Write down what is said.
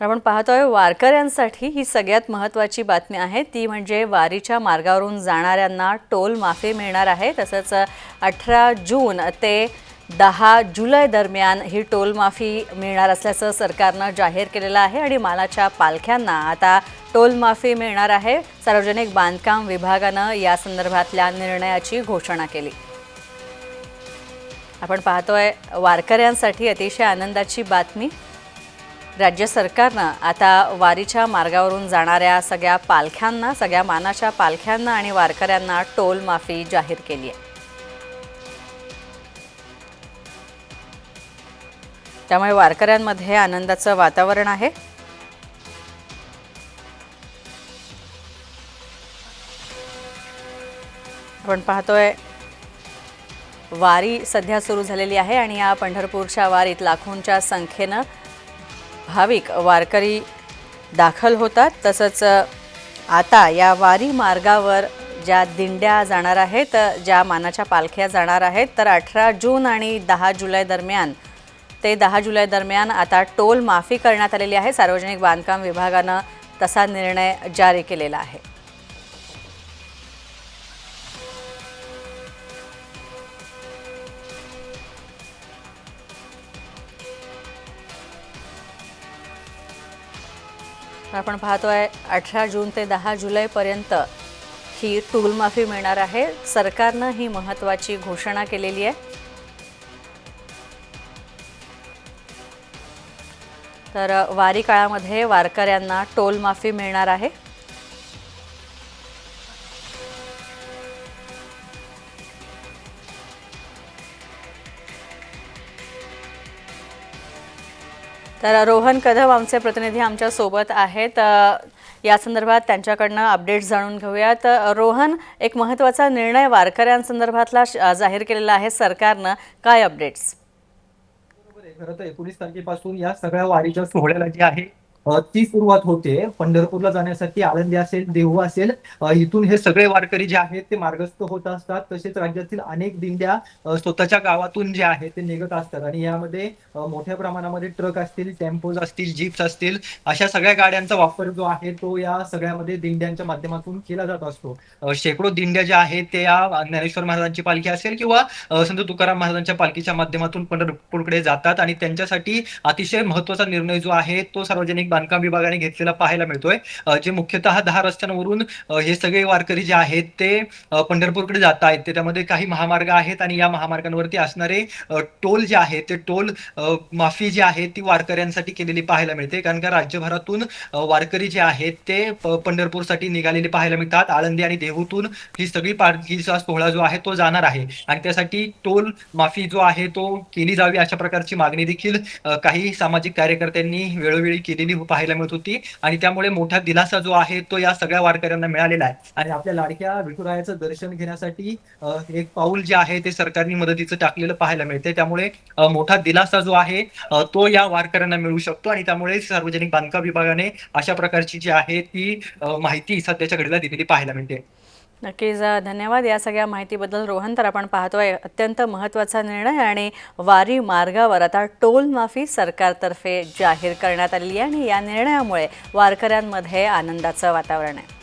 तर आपण पाहतोय वारकऱ्यांसाठी ही सगळ्यात महत्त्वाची बातमी आहे. ती म्हणजे वारीच्या मार्गावरून जाणाऱ्यांना टोल माफी मिळणार आहे. तसंच अठरा जून ते दहा जुलै दरम्यान ही टोल माफी मिळणार असल्याचं सरकारनं जाहीर केलेलं आहे आणि मालाच्या पालख्यांना आता टोल माफी मिळणार आहे. सार्वजनिक बांधकाम विभागानं या संदर्भातल्या निर्णयाची घोषणा केली. आपण पाहतोय वारकऱ्यांसाठी अतिशय आनंदाची बातमी. राज्य सरकारनं आता वारीच्या मार्गावरून जाणाऱ्या सगळ्या पालख्यांना सगळ्या मानाच्या पालख्यांना आणि वारकऱ्यांना टोल माफी जाहीर केली आहे त्यामुळे वारकऱ्यांमध्ये आनंदाचं वातावरण आहे. आपण पाहतोय वारी सध्या सुरू झालेली आहे आणि या पंढरपूरच्या वारीत लाखोंच्या संख्येनं भाविक वारकरी दाखल होतात. तसंच आता या वारी मार्गावर ज्या दिंड्या जाणार आहेत ज्या मानाच्या पालख्या जाणार आहेत तर अठरा जून आणि दहा जुलै दरम्यान ते दहा जुलै दरम्यान आता टोल माफी करण्यात आलेली आहे. सार्वजनिक बांधकाम विभागानं तसा निर्णय जारी केलेला आहे. आपण पाहतो आहे अठरा जून ते दहा जुलैपर्यंत ही टोलमाफी मिळणार आहे. सरकारनं ही महत्त्वाची घोषणा केलेली आहे. तर वारी काळामध्ये वारकऱ्यांना टोल माफी मिळणार आहे. तर रोहन कदम आमचे प्रतिनिधी आमच्यासोबत आहेत. या संदर्भात त्यांच्याकडनं अपडेट्स जाणून घेऊयात. रोहन एक महत्त्वाचा निर्णय वारकऱ्यांसंदर्भातला श- जाहीर केलेला आहे सरकारनं. काय अपडेट्स खरं तर एकोणीस तारखेपासून या सगळ्या वारीच्या सोहळ्याला जे आहे ती सुरुवात होते. पंढरपूरला जाण्यासाठी आळंदी असेल देहू असेल इथून हे सगळे वारकरी जे आहेत ते मार्गस्थ होत असतात. तसेच राज्यातील अनेक दिंड्या स्वतःच्या गावातून जे आहे ते निघत असतात. आणि यामध्ये मोठ्या प्रमाणामध्ये ट्रक असतील टेम्पोज असतील जीप्स असतील अशा सगळ्या गाड्यांचा वापर जो आहे तो या सगळ्यामध्ये दिंड्यांच्या माध्यमातून केला जात असतो. शेकडो दिंड्या ज्या आहेत ते या ज्ञानेश्वर महाराजांची पालखी असेल किंवा संत तुकाराम महाराजांच्या पालखीच्या माध्यमातून पंढरपूरकडे जातात. आणि त्यांच्यासाठी अतिशय महत्त्वाचा निर्णय जो आहे तो सार्वजनिक बांधकाम विभागाने घेतलेला पाहायला मिळतोय. जे मुख्यतः दहा रस्त्यांवरून हे सगळे वारकरी जे आहेत ते पंढरपूरकडे जात आहेत. त्याच्यामध्ये काही महामार्ग आहेत आणि या महामार्गांवरती असणारे टोल जे आहेत ते टोल माफी जी आहे ती वारकऱ्यांसाठी केलेली पाहायला मिळते. कारण का राज्यभरातून वारकरी जे आहेत ते पंढरपूरसाठी निघालेले पाहायला मिळतात. आळंदी आणि देहूतून ही सगळी पालखीचा सोहळा जो आहे तो जाणार आहे. आणि त्यासाठी टोल माफी जो आहे तो केली जावी अशा प्रकारची मागणी देखील काही सामाजिक कार्यकर्त्यांनी वेळोवेळी केलेली हो, पाहायला मिळत होती. आणि त्यामुळे मोठा दिलासा जो आहे तो या सगळ्या वारकऱ्यांना मिळालेला आहे. आणि आपल्या लाडक्या विठुरायाचं दर्शन घेण्यासाठी एक पाऊल जे आहे ते सरकारने मदतीचं टाकलेलं पाहायला मिळते त्यामुळे मोठा दिलासा जो आहे तो या वारकऱ्यांना मिळू शकतो. आणि त्यामुळे सार्वजनिक बांधकाम विभागाने अशा प्रकारची जी आहे ती माहिती सध्याच्या घडीला दिलेली पाहायला मिळते. नक्कीच धन्यवाद या सगळ्या माहितीबद्दल. रोहन तर आपण पाहतोय अत्यंत महत्त्वाचा निर्णय आणि वारी मार्गावर आता टोल माफी सरकारतर्फे जाहीर करण्यात आलेली आहे आणि या निर्णयामुळे वारकऱ्यांमध्ये आनंदाचं वातावरण आहे.